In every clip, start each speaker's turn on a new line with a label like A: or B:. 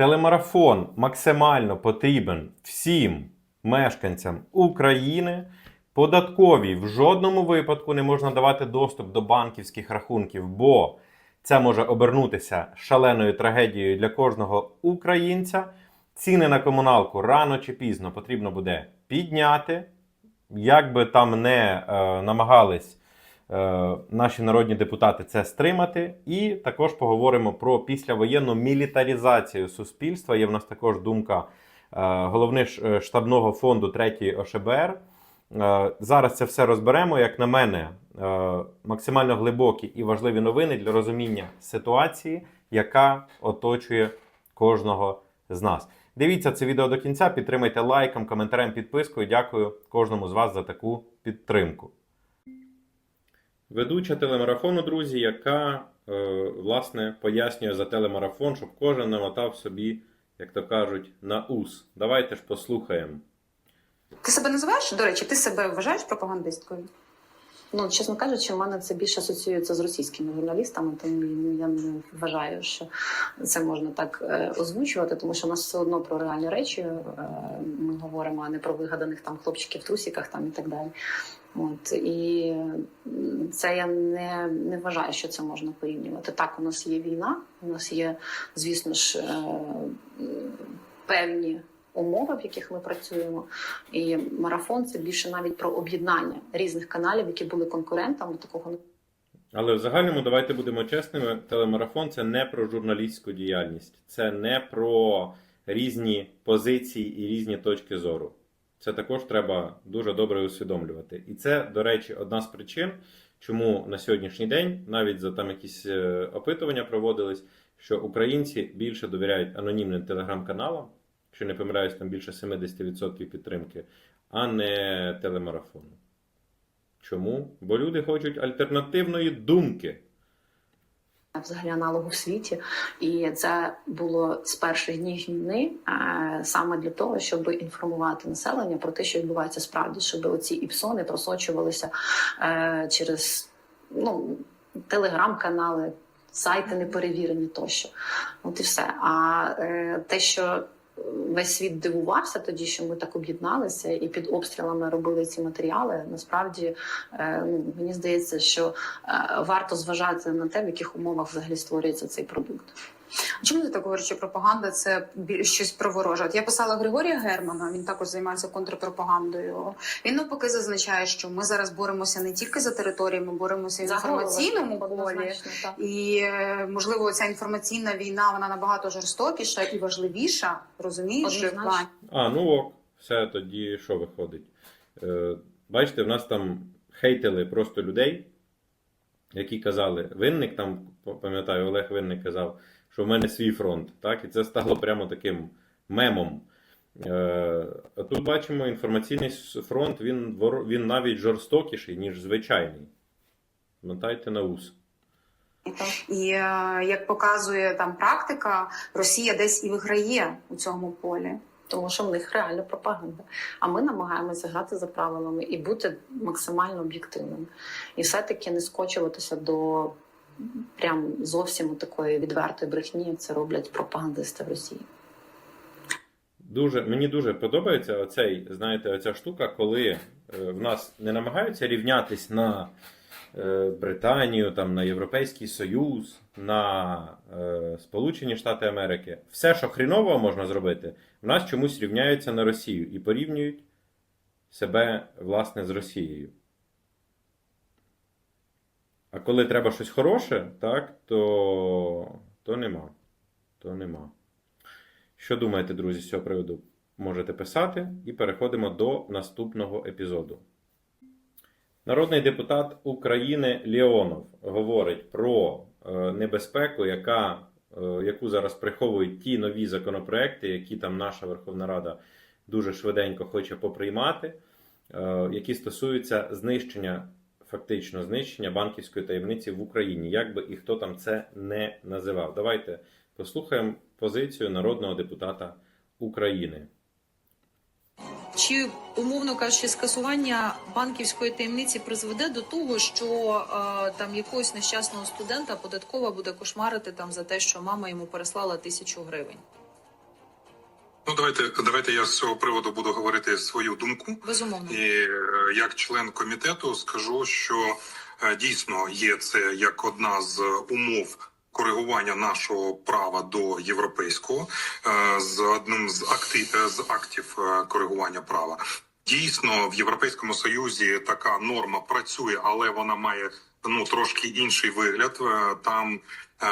A: Телемарафон максимально потрібен всім мешканцям України. Податковій в жодному випадку не можна давати доступ до банківських рахунків, бо це може обернутися шаленою трагедією для кожного українця. Ціни на комуналку рано чи пізно потрібно буде підняти. Як би там не е, намагались наші народні депутати це стримати. І також поговоримо про післявоєнну мілітарізацію суспільства. Є в нас також думка е, головне е, штабного фонду 3 ОШБР. Е, Зараз це все розберемо. Як на мене, е, максимально глибокі і важливі новини для розуміння ситуації, яка оточує кожного з нас. Дивіться це відео до кінця, підтримайте лайком, коментарем, підпискою. Дякую кожному з вас за таку підтримку. Ведуча телемарафону, друзі, яка е, власне пояснює за телемарафон, щоб кожен намотав собі, як то кажуть, на ус. Давайте ж послухаємо.
B: Ти себе називаєш? До речі, ти себе вважаєш пропагандисткою?
C: Ну, чесно кажучи, в мене це більше асоціюється з російськими журналістами, тому я не вважаю, що це можна так е, озвучувати, тому що в нас все одно про реальні речі е, ми говоримо, а не про вигаданих там хлопчиків в трусіках там і так далі. От і це я не, не вважаю, що це можна порівнювати. Так, у нас є війна, у нас є, звісно ж, е, певні умови, в яких ми працюємо. І марафон це більше навіть про об'єднання різних каналів, які були конкурентами. Такого
A: Але в загальному давайте будемо чесними. Телемарафон це не про журналістську діяльність, це не про різні позиції і різні точки зору. Це також треба дуже добре усвідомлювати. І це, до речі, одна з причин, чому на сьогоднішній день навіть за там якісь е, опитування проводились, що українці більше довіряють анонімним телеграм-каналам, якщо не помиляюсь, там більше 70% підтримки, а не телемарафону. Чому? Бо люди хочуть альтернативної думки.
C: Взагалі аналогу в світі, і це було з перших днів війни саме для того, щоб інформувати населення про те, що відбувається справді, щоб оці іпсони просочувалися е, через ну, телеграм-канали, сайти неперевірені тощо. От і все. А е, те, що весь світ дивувався тоді, що ми так об'єдналися і під обстрілами робили ці матеріали. Насправді е, ну, мені здається, що е, варто зважати на те, в яких умовах взагалі створюється цей продукт.
B: Чому ти так говориш, що пропаганда це щось про вороже? От я писала Григорія Германа, він також займається контрпропагандою. Він навпаки зазначає, що ми зараз боремося не тільки за території, ми боремося і в інформаційному полі. І е, можливо, ця інформаційна війна вона набагато жорстокіша і важливіша. Розумієш? в плані?
A: А, ну ок, все тоді що виходить? Е, бачите, в нас там хейтили просто людей, які казали, винник там, пам'ятаю, Олег Винник казав, що в мене свій фронт. Так? І це стало прямо таким мемом. Е, а тут бачимо, інформаційний фронт він, він навіть жорстокіший, ніж звичайний. Мотайте на ус.
B: І е, як показує там практика, Росія десь і виграє у цьому полі.
C: Тому що в них реально пропаганда. А ми намагаємося грати за правилами і бути максимально об'єктивними. І все-таки не скочуватися до прям зовсім такої відвертої брехні, як це роблять пропагандисти в Росії.
A: Дуже, мені дуже подобається оцей, знаєте, оця штука, коли е, в нас не намагаються рівнятись на Британію, там, на Європейський Союз, на е, Сполучені Штати Америки. Все, що хріново можна зробити, в нас чомусь рівняються на Росію і порівнюють себе, власне, з Росією. А коли треба щось хороше, так, то, то нема. То нема. Що думаєте, друзі, з цього приводу? Можете писати і переходимо до наступного епізоду. Народний депутат України Леонов говорить про е, небезпеку, яка, е, яку зараз приховують ті нові законопроекти, які там наша Верховна Рада дуже швиденько хоче поприймати, е, які стосуються знищення, фактично знищення банківської таємниці в Україні, як би і хто там це не називав. Давайте послухаємо позицію народного депутата України.
D: Чи умовно кажучи, скасування банківської таємниці призведе до того, що е, там якогось нещасного студента податкова буде кошмарити там за те, що мама йому переслала тисячу гривень?
E: Ну, давайте, давайте я з цього приводу буду говорити свою думку.
D: Безумовно.
E: І е, як член комітету скажу, що е, дійсно є це як одна з умов коригування нашого права до європейського е, з одним з актив з актів е, коригування права. Дійсно, в Європейському Союзі така норма працює, але вона має ну трошки інший вигляд. Е, Там е,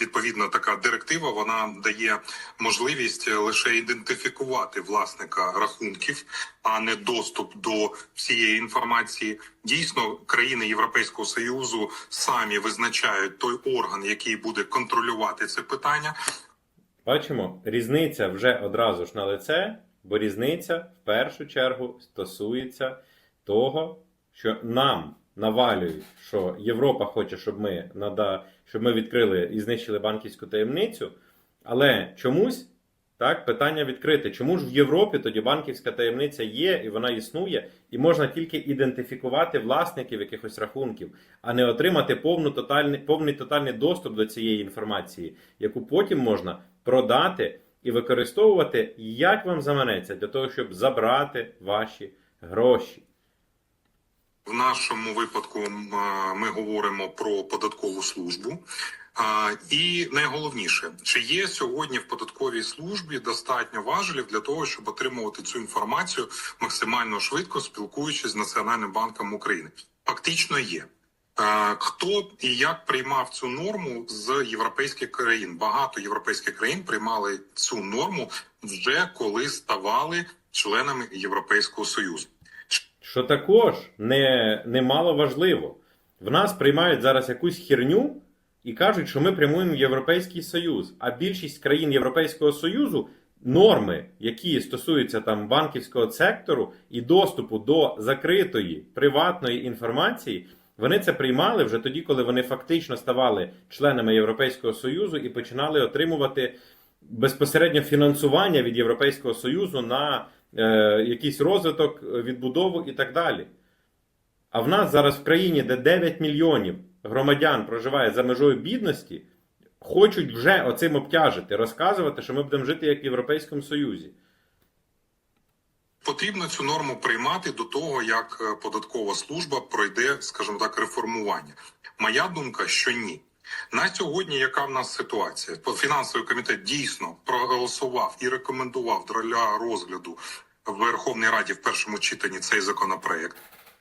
E: відповідно така директива вона дає можливість лише ідентифікувати власника рахунків, а не доступ до всієї інформації. Дійсно, країни Європейського союзу самі визначають той орган, який буде контролювати це питання.
A: Бачимо, різниця вже одразу ж на лице, бо різниця в першу чергу стосується того, що нам навалюють, що Європа хоче, щоб ми нада... щоб ми відкрили і знищили банківську таємницю. Але чомусь так питання відкрите. Чому ж в Європі тоді банківська таємниця є і вона існує, і можна тільки ідентифікувати власників якихось рахунків, а не отримати повну тотальний, повний тотальний доступ до цієї інформації, яку потім можна продати і використовувати, як вам заманеться, для того, щоб забрати ваші гроші.
E: В нашому випадку ми говоримо про податкову службу. І найголовніше, чи є сьогодні в податковій службі достатньо важелів для того, щоб отримувати цю інформацію максимально швидко, спілкуючись з Національним банком України? Фактично є. Хто і як приймав цю норму з європейських країн? Багато європейських країн приймали цю норму вже коли ставали членами Європейського союзу.
A: Що також не, немало важливо. В нас приймають зараз якусь херню і кажуть, що ми прямуємо в Європейський Союз. А більшість країн Європейського Союзу норми, які стосуються там банківського сектору і доступу до закритої приватної інформації, вони це приймали вже тоді, коли вони фактично ставали членами Європейського Союзу і починали отримувати безпосередньо фінансування від Європейського Союзу на якийсь розвиток, е, відбудову і так далі. А в нас зараз в країні, де 9 мільйонів громадян проживає за межою бідності, хочуть вже оцим обтяжити, розказувати, що ми будемо жити як в Європейському Союзі.
E: Потрібно цю норму приймати до того, як е, податкова служба пройде, скажімо так, реформування. Моя думка, що ні. На сьогодні, яка в нас ситуація? Фінансовий комітет дійсно проголосував і рекомендував для розгляду в Верховній Раді в першому читанні цей законопроект.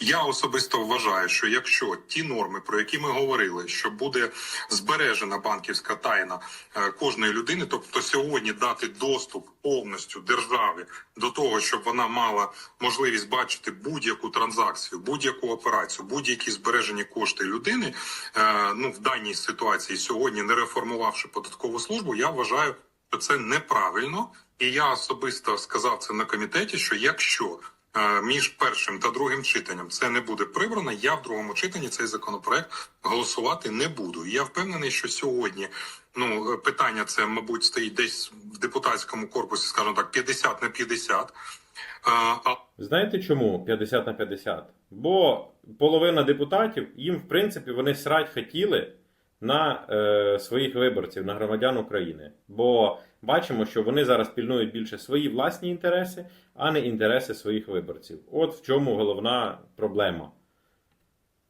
E: Я особисто вважаю, що якщо ті норми, про які ми говорили, що буде збережена банківська тайна е, кожної людини, тобто сьогодні дати доступ повністю державі до того, щоб вона мала можливість бачити будь-яку транзакцію, будь-яку операцію, будь-які збережені кошти людини, е, ну в даній ситуації сьогодні, не реформувавши податкову службу, я вважаю, що це неправильно, і я особисто сказав це на комітеті, що якщо між першим та другим читанням це не буде прибрано. Я в другому читанні цей законопроект голосувати не буду. Я впевнений, що сьогодні ну е, питання це, мабуть, стоїть десь в депутатському корпусі, скажімо так, 50 на 50. Е, А
A: Знаєте чому 50 на 50? Бо половина депутатів, їм, в принципі, вони срать хотіли на е, своїх виборців, на громадян України. Бо бачимо, що вони зараз пільнують більше свої власні інтереси, а не інтереси своїх виборців. От в чому головна проблема.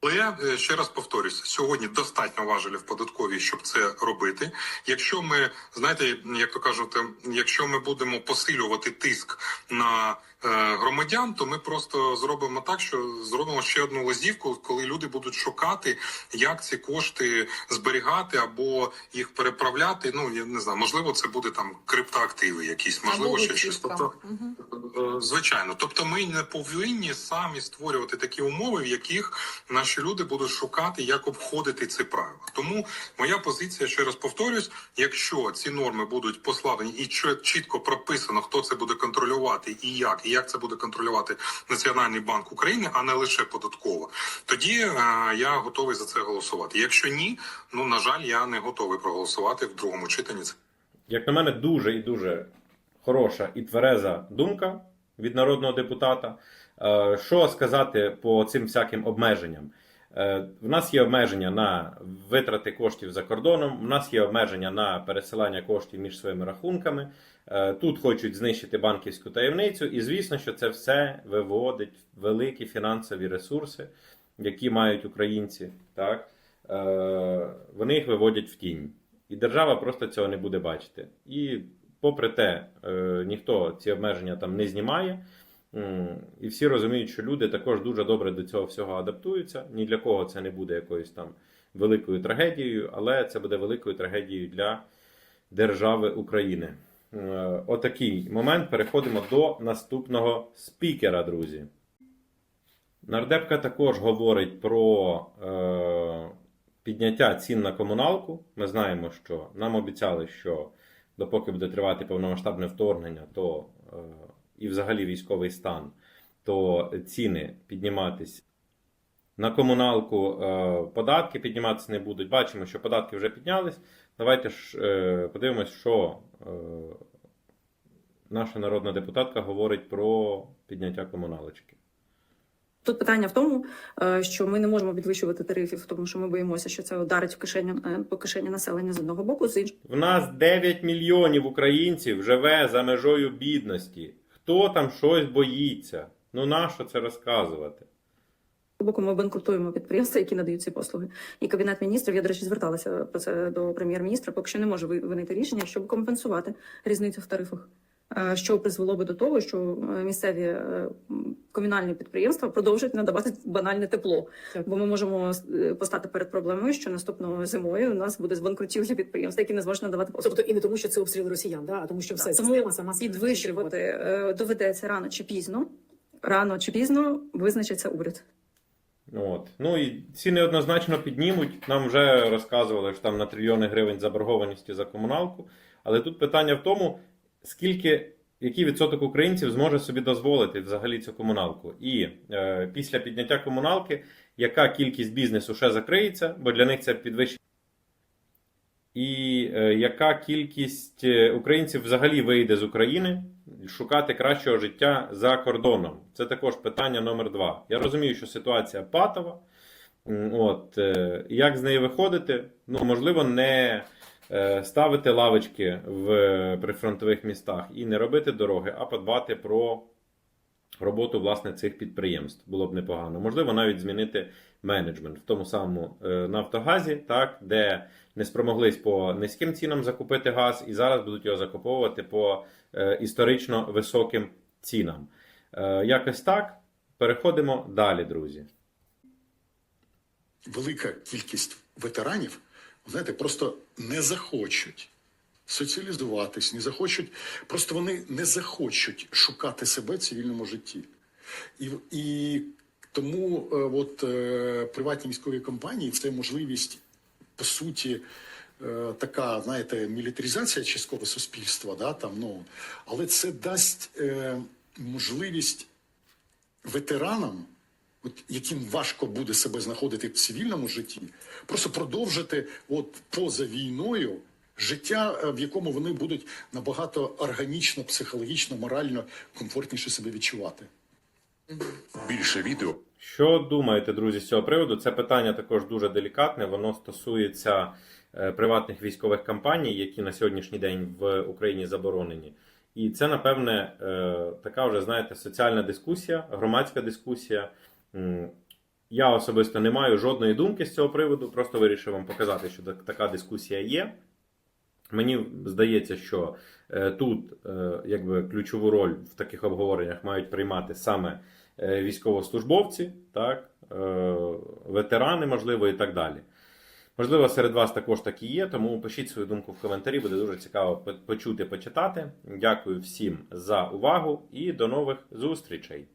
E: Але я е, ще раз повторюся: сьогодні достатньо важелів податковій, щоб це робити. Якщо ми знаєте, як то кажуть, е, якщо ми будемо посилювати тиск на е, громадян, то ми просто зробимо так, що зробимо ще одну лазівку, коли люди будуть шукати, як ці кошти зберігати або їх переправляти. Ну я не знаю, можливо, це буде там криптоактиви, якісь можливо, ще щось. Тобто. Е, Звичайно, тобто ми не повинні самі створювати такі умови, в яких наші люди будуть шукати, як обходити ці правила. Тому моя позиція ще раз повторюсь: якщо ці норми будуть послаблені і чітко прописано, хто це буде контролювати і як, і як це буде контролювати Національний банк України, а не лише податкова, тоді е, я готовий за це голосувати. Якщо ні, ну на жаль, я не готовий проголосувати в другому читанні.
A: Як на мене, дуже і дуже хороша і твереза думка від народного депутата. Е, Що сказати по цим всяким обмеженням? Е, В нас є обмеження на витрати коштів за кордоном, в нас є обмеження на пересилання коштів між своїми рахунками. Е, Тут хочуть знищити банківську таємницю, і звісно, що це все виводить великі фінансові ресурси, які мають українці. Так? Вони їх виводять в тінь. І держава просто цього не буде бачити. І попри те, ніхто ці обмеження там не знімає. І всі розуміють, що люди також дуже добре до цього всього адаптуються. Ні для кого це не буде якоюсь там великою трагедією, але це буде великою трагедією для держави України. Е, Отакий момент. Переходимо до наступного спікера, друзі. Нардепка також говорить про е, підняття цін на комуналку. Ми знаємо, що нам обіцяли, що допоки буде тривати повномасштабне вторгнення, то е, і взагалі військовий стан, то ціни підніматись на комуналку, е, податки підніматися не будуть. Бачимо, що податки вже піднялись. Давайте ж е, подивимось, що е, наша народна депутатка говорить про підняття комуналочки.
F: Тут питання в тому, що ми не можемо підвищувати тарифів, тому що ми боїмося, що це ударить в кишеню по кишені населення з одного боку, з іншого
A: В нас 9 мільйонів українців живе за межою бідності. Хто там щось боїться? Ну нащо це розказувати?
F: боку. Ми банкрутуємо підприємства, які надають ці послуги. І кабінет міністрів, я до речі, зверталася про це до прем'єр-міністра. Поки що не може ви- винайти рішення, щоб компенсувати різницю в тарифах. Е, Що призвело би до того, що е, місцеві е, комунальні підприємства продовжують надавати банальне тепло.
G: Так.
F: Бо ми можемо постати перед проблемою, що наступного зимою у нас буде збанкрутівлі підприємства, які не зможуть надавати послуги.
G: Тобто і не тому, що це обстріл росіян, да? а тому, що все
F: Так,
G: система сама
F: підвищувати доведеться рано чи пізно. Рано чи пізно визначиться уряд.
A: От. Ну і ціни однозначно піднімуть. Нам вже розказували, що там на трильйони гривень заборгованості за комуналку. Але тут питання в тому, скільки, який відсоток українців зможе собі дозволити взагалі цю комуналку. І е, після підняття комуналки, яка кількість бізнесу ще закриється, бо для них це підвищення. І е, яка кількість е, українців взагалі вийде з України шукати кращого життя за кордоном? Це також питання номер два. Я розумію, що ситуація патова. От, е, як з неї виходити? Ну, можливо, не ставити лавочки в прифронтових містах і не робити дороги, а подбати про роботу власне цих підприємств. Було б непогано. Можливо, навіть змінити менеджмент в тому самому е, Нафтогазі, так, де не спромоглись по низьким цінам закупити газ, і зараз будуть його закуповувати по е, історично високим цінам. Е, якось так. Переходимо далі, друзі.
H: велика кількість ветеранів, знаєте, просто не захочуть соціалізуватись, не захочуть, просто вони не захочуть шукати себе в цивільному житті. І, і тому е, от, е, приватні військові компанії це можливість, по суті, е, така, знаєте, мілітаризація частково суспільства, да, там, ну, але це дасть е, можливість ветеранам, от, яким важко буде себе знаходити в цивільному житті, просто продовжити от, поза війною життя, е, в якому вони будуть набагато органічно, психологічно, морально комфортніше себе відчувати.
I: Більше відео
A: Що думаєте, друзі, з цього приводу? Це питання також дуже делікатне. Воно стосується е, приватних військових компаній, які на сьогоднішній день в Україні заборонені. І це, напевне, е, така вже, знаєте, соціальна дискусія, громадська дискусія. Я особисто не маю жодної думки з цього приводу, просто вирішив вам показати, що так- така дискусія є. Мені здається, що е, тут е, якби ключову роль в таких обговореннях мають приймати саме е, військовослужбовці, так, ветерани, можливо, і так далі. Можливо, серед вас також такі є, тому пишіть свою думку в коментарі, буде дуже цікаво почути, почитати. Дякую всім за увагу і до нових зустрічей!